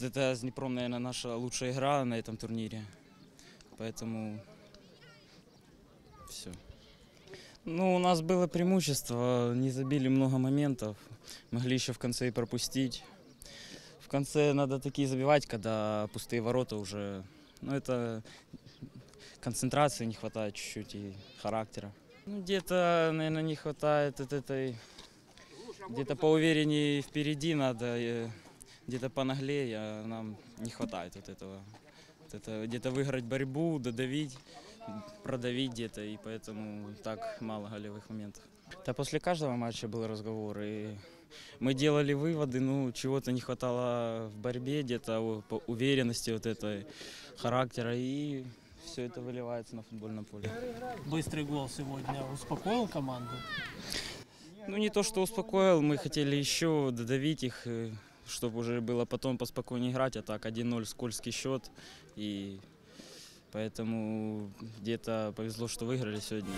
Это с Днепром, наверное, наша лучшая игра на этом турнире. Поэтому все. Ну, у нас было преимущество, не забили много моментов, могли еще в конце и пропустить. В конце надо такие забивать, когда пустые ворота уже. Ну, это концентрации не хватает чуть-чуть и характера. Ну, где-то, наверное, не хватает от этой... Где-то поувереннее впереди надо, э, где-то понаглее, а нам не хватает вот этого. Вот это где-то выиграть борьбу, додавить, продавить где-то, и поэтому так мало голевых моментов. Да после каждого матча был разговор, и мы делали выводы, ну, чего-то не хватало в борьбе, где-то уверенности вот этой, характера, и все это выливается на футбольном поле. Быстрый гол сегодня успокоил команду. Ну, не то, что успокоил, мы хотели еще додавить их, чтобы уже было потом поспокойнее играть, а так 1-0 скользкий счет, и поэтому где-то повезло, что выиграли сегодня.